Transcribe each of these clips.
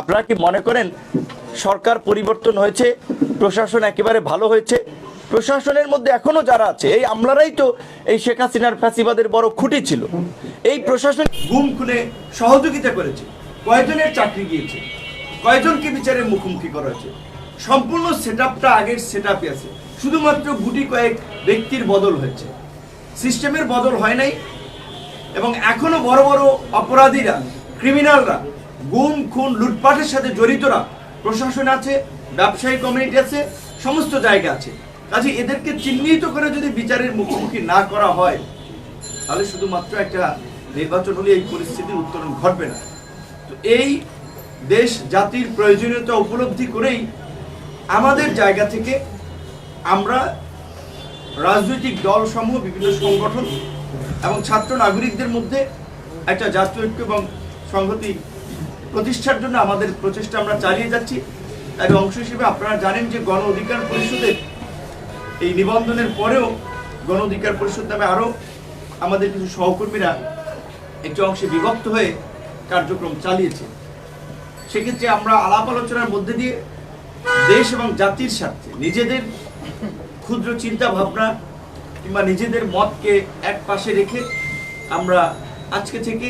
আপনারা কি মনে করেন সরকার পরিবর্তন হয়েছে? প্রশাসন একেবারে ভালো হয়েছে? প্রশাসনের মধ্যে এখনও যারা আছে, এই আমলারাই তো এই শেখ হাসিনার ফ্যাসিবাদের বড় খুঁটি ছিল। এই প্রশাসন গুম খুনে সহযোগিতা করেছে। কয়জনের চাকরি গিয়েছে? কয়জনকে বিচারের মুখোমুখি করা হয়েছে? সম্পূর্ণ সেট আপটা আগের সেট আপে আছে। শুধুমাত্র গুটি কয়েক ব্যক্তির বদল হয়েছে। সিস্টেমের বদল হয় নাই এবং এখনও বড় বড় অপরাধীরা, ক্রিমিনালরা গুম, খুন, লুটপাটের সাথে জড়িতরা। প্রশাসন আছে, ব্যবসায়ী কমিউনিটি আছে, সমস্ত জায়গা আছে। কাজে এদেরকে চিহ্নিত করে যদি বিচারের মুখোমুখি না করা হয়, তাহলে শুধুমাত্র একটা নির্বাচন হলে এই পরিস্থিতির উত্তরণ ঘটবে না। তো এই দেশ জাতির প্রয়োজনীয়তা উপলব্ধি করেই আমাদের জায়গা থেকে আমরা রাজনৈতিক দলসমূহ, বিভিন্ন সংগঠন এবং ছাত্র নাগরিকদের মধ্যে একটা জাতীয় ঐক্য এবং সংহতি প্রতিষ্ঠার জন্য আমাদের প্রচেষ্টা আমরা চালিয়ে যাচ্ছি। তার অংশ হিসেবে আপনারা জানেন যে গণ অধিকার পরিষদের এই নিবন্ধনের পরেও গণ অধিকার পরিষদ নামে আরও আমাদের কিছু সহকর্মীরা একটি অংশে বিভক্ত হয়ে কার্যক্রম চালিয়েছে। সেক্ষেত্রে আমরা আলাপ আলোচনার মধ্যে দিয়ে দেশ এবং জাতির স্বার্থে নিজেদের ক্ষুদ্র চিন্তা ভাবনা কিংবা নিজেদের মতকে এক পাশে রেখে আমরা আজকে থেকে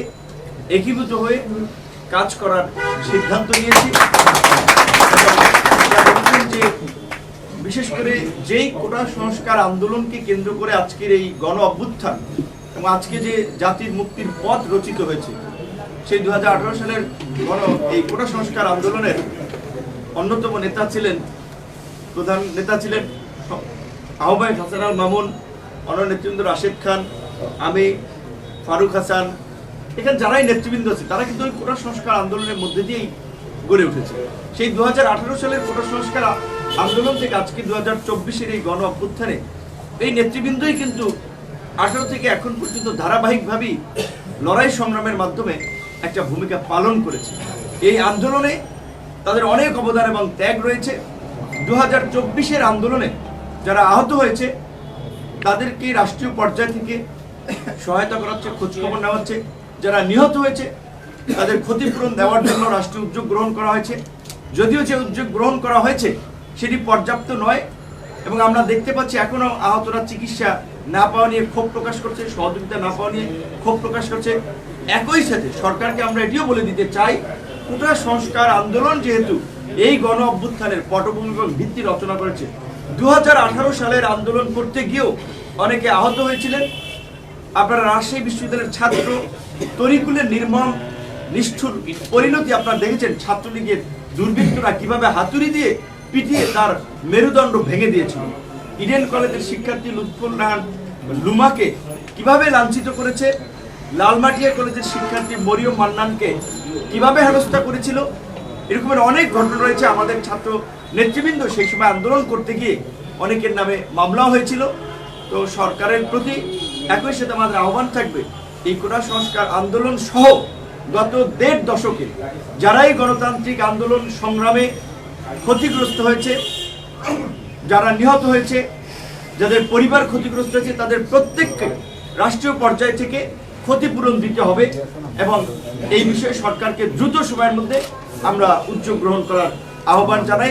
একীভূত হয়ে কাজ করার সিদ্ধান্ত নিয়েছি। যে বিশেষ করে যেই কোটা সংস্কার আন্দোলনকে কেন্দ্র করে আজকের এই গণ অভ্যুত্থান এবং আজকে যে জাতির মুক্তির পথ রচিত হয়েছে, সেই দু হাজার আঠারো সালের গণ এই কোটা সংস্কার আন্দোলনের অন্যতম নেতা ছিলেন, প্রধান নেতা ছিলেন আহ্বায়ক হাসান আল মামুন অন্য নেতৃবৃন্দ রাশেদ খান, আমি ফারুক হাসান এখানে যারাই নেতৃবৃন্দ আছে, তারা কিন্তু ওই কোটা সংস্কার আন্দোলনের মধ্যে দিয়েই গড়ে উঠেছে। সেই দুহাজার আঠারো সালের কোটা সংস্কার আন্দোলন থেকে আজকে দু হাজার চব্বিশের এই গণ অভ্যুত্থানে এই নেতৃবৃন্দই কিন্তু আঠারো থেকে এখন পর্যন্ত ধারাবাহিকভাবেই লড়াই সংগ্রামের মাধ্যমে একটা ভূমিকা পালন করেছে। এই আন্দোলনে তাদের অনেক অবদান এবং ত্যাগ রয়েছে। দু হাজার চব্বিশের আন্দোলনে যারা আহত হয়েছে, তাদেরকে রাষ্ট্রীয় পর্যায় থেকে সহায়তা করা হচ্ছে, খোঁজখবর নেওয়া হচ্ছে। যারা নিহত হয়েছে, তাদের ক্ষতিপূরণ দেওয়ার জন্য রাষ্ট্রীয় উদ্যোগ গ্রহণ করা হয়েছে। যদিও যে উদ্যোগ গ্রহণ করা হয়েছে, সেটি পর্যাপ্ত নয় এবং আমরা দেখতে পাচ্ছি এখনও আহতরা চিকিৎসা না পাওয়া নিয়ে ক্ষোভ প্রকাশ করছে, সহযোগিতা না পাওয়া নিয়ে ক্ষোভ প্রকাশ করছে। একই সাথে সরকারকে আমরা এটিও বলে দিতে চাই কোটা সংস্কার আন্দোলন যেহেতু এই গণ অভ্যুত্থানের পটভূমি এবং ভিত্তি রচনা করেছে। দু হাজার আঠারো সালের আন্দোলন করতে গিয়েও অনেকে আহত হয়েছিলেন। আপনারা রাজশাহী বিশ্ববিদ্যালয়ের ছাত্র তরিকুলের নির্মম, নিষ্ঠুর পরিণতি আপনারা দেখেছেন ছাত্রলীগের দুর্বৃত্তরা কীভাবে হাতুড়ি দিয়ে পিটিয়ে তার মেরুদণ্ড ভেঙে দিয়েছিল। ইডেন কলেজের শিক্ষার্থী লুৎফুল রাহান লুমাকে কীভাবে লাঞ্ছিত করেছে? লালমাটিয়া কলেজের শিক্ষার্থী মরিয়ম মান্নানকে কীভাবে হেনস্থা করেছিল? এরকমের অনেক ঘটনা রয়েছে আমাদের ছাত্র নেতৃবৃন্দ সেই সময় আন্দোলন করতে গিয়ে অনেকের নামে মামলা হয়েছিল। তো সরকারের প্রতি একই সাথে আমাদের আহ্বান থাকবে এই কোটা সংস্কার আন্দোলন সহ গত দেড় দশকে যারাই গণতান্ত্রিক আন্দোলন সংগ্রামে ক্ষতিগ্রস্ত হয়েছে, যারা নিহত হয়েছে, যাদের পরিবার ক্ষতিগ্রস্ত হয়েছে, তাদের প্রত্যেককে রাষ্ট্রীয় পর্যায় থেকে ক্ষতিপূরণ দিতে হবে এবং এই বিষয়ে সরকারকে দ্রুত সময়ের মধ্যে আমরা উদ্যোগ গ্রহণ করার আহ্বান জানাই।